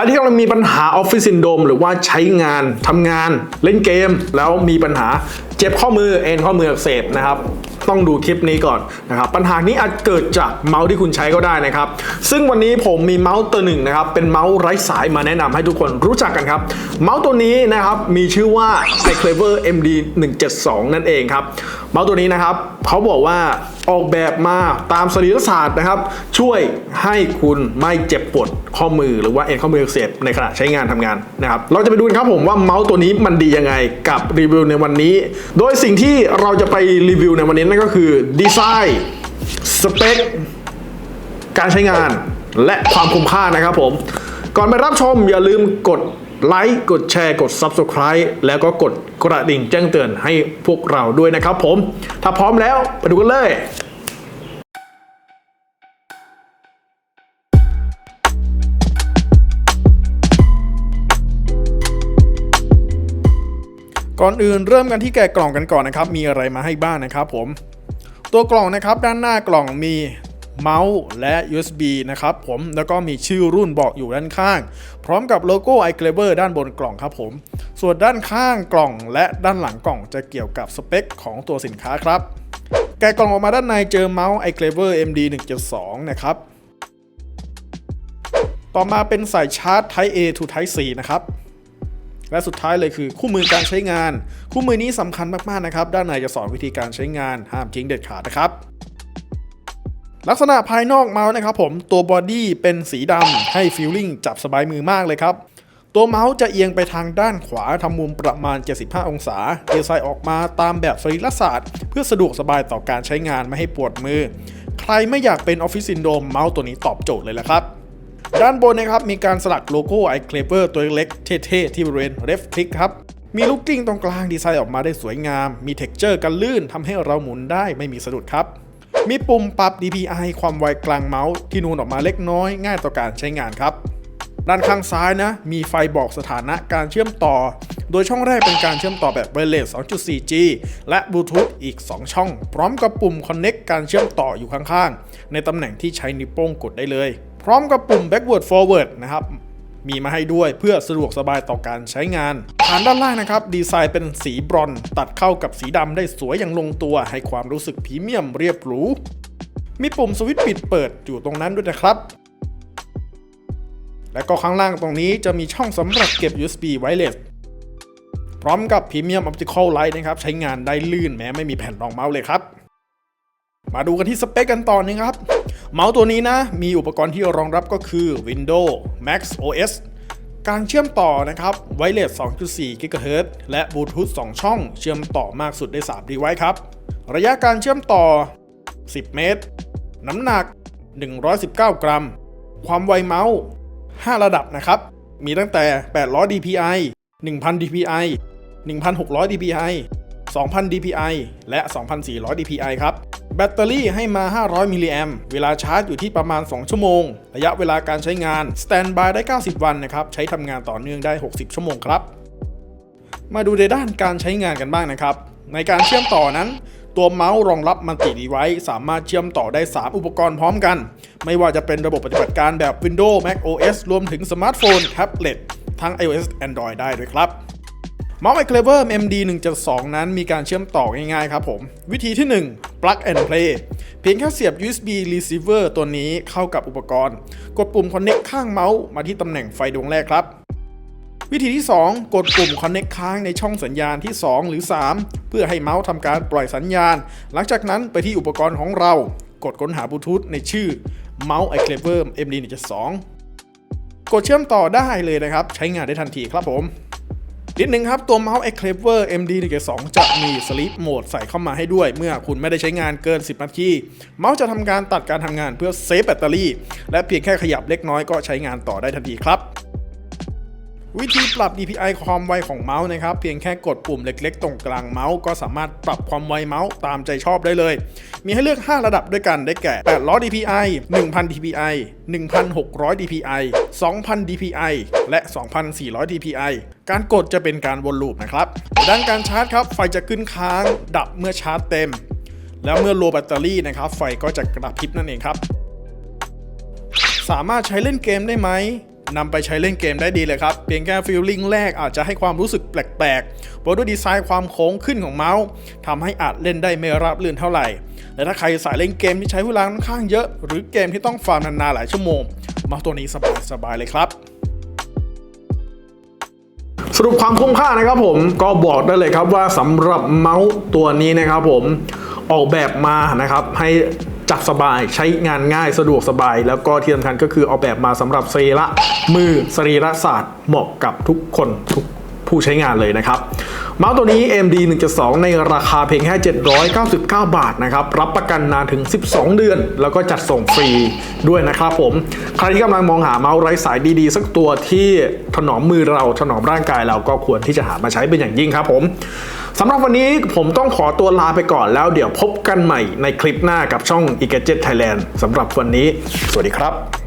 รที่กำลังมีปัญหาออฟฟิศซินโดมหรือว่าใช้งานทำงานเล่นเกม แล้วมีปัญหาเจ็บข้อมือเอ็นข้อมืออักเสบนะครับต้องดูคลิปนี้ก่อนนะครับปัญหานี้อาจเกิดจากเมาส์ที่คุณใช้ก็ได้นะครับ ซึ่งวันนี้ผมมีเมาส์ตัวหนึ่งนะครับเป็นเมาส์ไร้สายมาแนะนำให้ทุกคนรู้จักกันครับ เมาส์ตัวนี้นะครับมีชื่อว่า iClever MD 172 นั่นเองครับ เมาส์ตัวนี้นะครับเขาบอกว่าออกแบบมาตามสรีรศาสตร์นะครับ ช่วยให้คุณไม่เจ็บปวดข้อมือหรือว่าเอ็นข้อมืออักเสบในขณะใช้งานทำงานนะครับเราจะไปดูกันครับผมว่าเมาส์ตัวนี้มันดียังไงกับรีวิวในวันนี้ โดยสิ่งที่เราจะไปรีวิวในวันนี้นั่นก็คือดีไซน์สเปคการใช้งานและความคุ้มค่านะครับผม ก่อนไปรับชมอย่าลืมกด ไลค์กดแชร์กด Subscribe แล้วก็กดกระดิ่งแจ้งเตือนให้พวกเราด้วยนะครับผม ถ้าพร้อมแล้วไปดูกันเลยก่อนอื่นเริ่มกันที่แกะกล่องกันก่อนนะครับ มีอะไรมาให้บ้างนะครับผม ตัวกล่องนะครับด้านหน้ากล่องมี เมาส์และ USB นะครับผมแล้วก็มีชื่อรุ่นบอกอยู่ด้านข้าง พร้อมกับโลโก้ iClever ด้านบนกล่องครับผม ส่วนด้านข้างกล่องและด้านหลังกล่องจะเกี่ยวกับสเปคของตัวสินค้าครับ แกะกล่องออกมาด้านในเจอเมาส์ iClever MD 172 นะครับ ต่อมาเป็นสายชาร์จ Type A to Type C นะครับและสุดท้ายเลยคือคู่มือการใช้งาน คู่มือนี้สำคัญมาก ๆ นะครับ ด้านในจะสอนวิธีการใช้งานห้ามทิ้งเด็ดขาดนะครับ ลักษณะภายนอกเมาส์นะครับผมตัวบอดี้เป็นสีดำให้ฟีลลิ่งจับสบายมือมากเลยครับ ตัวเมาส์จะเอียงไปทางด้านขวาทำมุมประมาณ 75 องศาดีไซน์ออกมาตามแบบสรีรศาสตร์ เพื่อสะดวกสบายต่อการใช้งานไม่ให้ปวดมือ ใครไม่อยากเป็นออฟฟิศซินโดมเมาส์ตัวนี้ตอบโจทย์เลยละครับด้านบนนะครับมีการสลักโลโก้ iClever ตัวเล็กเท่ๆที่บริเวณ left click ครับมีลูกกลิ้งตรงกลางดีไซน์ออกมาได้สวยงาม มีเท็กเจอร์กันลื่นทำให้เราหมุนได้ไม่มีสะดุดครับ มีปุ่มปรับ DPI ความไวกลางเมาส์ที่นูนออกมาเล็กน้อยง่ายต่อการใช้งานครับ ด้านข้างซ้ายนะ มีไฟบอกสถานะการเชื่อมต่อ โดยช่องแรกเป็นการเชื่อมต่อแบบ Wireless 2.4G และ Bluetooth อีก 2 ช่อง พร้อมกับปุ่ม Connect การเชื่อมต่ออยู่ข้างๆ ในตำแหน่งที่ใช้นิ้วโป้งกดได้เลย พร้อมกับปุ่ม Backward Forward นะครับ มีมาให้ด้วยเพื่อสะดวกสบายต่อการใช้งาน ฐานด้านล่างนะครับดีไซน์เป็นสีบรอนซ์ตัดเข้ากับสีดำได้สวยอย่างลงตัว ให้ความรู้สึกพรีเมียมเรียบหรู มีปุ่มสวิตช์ปิดเปิดอยู่ตรงนั้นด้วยนะครับและก็ข้างล่างตรงนี้จะมีช่องสำหรับเก็บ USB Wireless พร้อมกับ Premium Optical Light นะครับ ใช้งานได้ลื่นแม้ไม่มีแผ่นรองเมาส์เลยครับ มาดูกันที่สเปคกันต่อนะครับ เมาส์ตัวนี้นะ มีอุปกรณ์ที่รองรับก็คือ Windows Max OS การเชื่อมต่อนะครับ Wireless 2.4 GHz และ Bluetooth 2ช่อง เชื่อมต่อมากสุดได้3 device ครับ ระยะการเชื่อมต่อ 10 เมตร น้ำหนัก 119 กรัม ความไวเมาส์ 5 ระดับนะครับ มีตั้งแต่ 800 dpi 1000 dpi 1600 dpi 2000 dpi และ 2400 dpi ครับ บตเตอรี่ให้มา 500 มิลลิแอมเวลาชาร์จอยู่ที่ประมาณ 2 ชั่วโมง ระยะเวลาการใช้งานสแตนบายได้ 90 วันนะครับ ใช้ทำงานต่อเนื่องได้ 60 ชั่วโมงครับ มาดูในด้านการใช้งานกันบ้างนะครับ ในการเชื่อมต่อนั้น ตัวเมาส์รองรับมัลติดีไว c e สามารถเชื่อมต่อได้ 3 อุปกรณ์พร้อมกัน ไม่ว่าจะเป็นระบบปฏิบัติการแบบ Windows Mac OS รวมถึงสมาร์ทโฟนแท็บเล็ตทั้ง iOS Android ได้ด้วยครับ เมาส์ iClever MD1.2 นั้นมีการเชื่อมต่อง่ายๆครับผม วิธีที่ 1 plug and play เพียงแค่เสียบ USB receiver ตัวนี้เข้ากับอุปกรณ์ กดปุ่ม connect ข้างเมาส์มาที่ตำแหน่งไฟดวงแรกครับ วิธีที่ 2 กดปุ่ม connect ค้างในช่องสัญญาณที่ 2 หรือ 3 เพื่อให้เมาส์ทำการปล่อยสัญญาณ หลังจากนั้นไปที่อุปกรณ์ของเรา กดค้นหาบลูทูธในชื่อเมาส์ iClever MD1.2 กดเชื่อมต่อได้เลยนะครับ ใช้งานได้ทันทีครับผม นิดนึงครับ ตัวเมาส์ iClever MD 1.2จะมี Sleep Mode ใส่เข้ามาให้ด้วย เมื่อคุณไม่ได้ใช้งานเกิน 10 นาที เมาส์จะทำการตัดการทำงานเพื่อเซฟแบตเตอรี่ และเพียงแค่ขยับเล็กน้อยก็ใช้งานต่อได้ทันทีครับ วิธีปรับ DPI ความไวของเมาส์นะครับ เพียงแค่กดปุ่มเล็กๆ ตรงกลางเมาส์ก็สามารถปรับความไวเมาส์ตามใจชอบได้เลย มีให้เลือก 5 ระดับด้วยกันได้แก่ 800 DPI 1000 DPI 1600 DPI 2000 DPI และ 2400 DPI การกดจะเป็นการวนลูปนะครับด้านการชาร์จครับ ไฟจะขึ้นค้าง ดับเมื่อชาร์จเต็ม แล้วเมื่อโลแบตเตอรี่นะครับ ไฟก็จะกระพริบนั่นเองครับ สามารถใช้เล่นเกมได้ไหม นำไปใช้เล่นเกมได้ดีเลยครับ เพียงแค่ฟีลลิ่งแรกอาจจะให้ความรู้สึกแปลกๆเพราะด้วยดีไซน์ความโค้งขึ้นของเมาส์ทำให้อาจเล่นได้ไม่ราบรื่นเท่าไหร่ และถ้าใครสายเล่นเกมที่ใช้เวลาค่อนข้างเยอะ หรือเกมที่ต้องฟาร์มนานๆหลายชั่วโมงเมาส์ตัวนี้สบายๆเลยครับสรุปความคุ้มค่านะครับผมก็บอกได้เลยครับว่าสำหรับเมาส์ตัวนี้นะครับผมออกแบบมานะครับให้ จับสบายใช้งานง่ายสะดวกสบาย แล้วก็ที่สำคัญก็คือออกแบบมาสำหรับสรีระมือสรีระศาสตร์เหมาะกับทุกคนทุก ผู้ใช้งานเลยนะครับ เมาส์ตัวนี้ AMD 1.2 ในราคาเพียงแค่ 799 บาทนะครับ รับประกันนานถึง 12 เดือน แล้วก็จัดส่งฟรีด้วยนะครับผม ใครที่กำลังมองหาเมาส์ไร้สายดีๆ สักตัวที่ถนอมมือเราถนอมร่างกายเราก็ควรที่จะหามาใช้เป็นอย่างยิ่งครับผมสำหรับวันนี้ผมต้องขอตัวลาไปก่อนแล้วเดี๋ยวพบกันใหม่ในคลิปหน้ากับช่อง e g a d g e t Thailand สำหรับวันนี้ สวัสดีครับ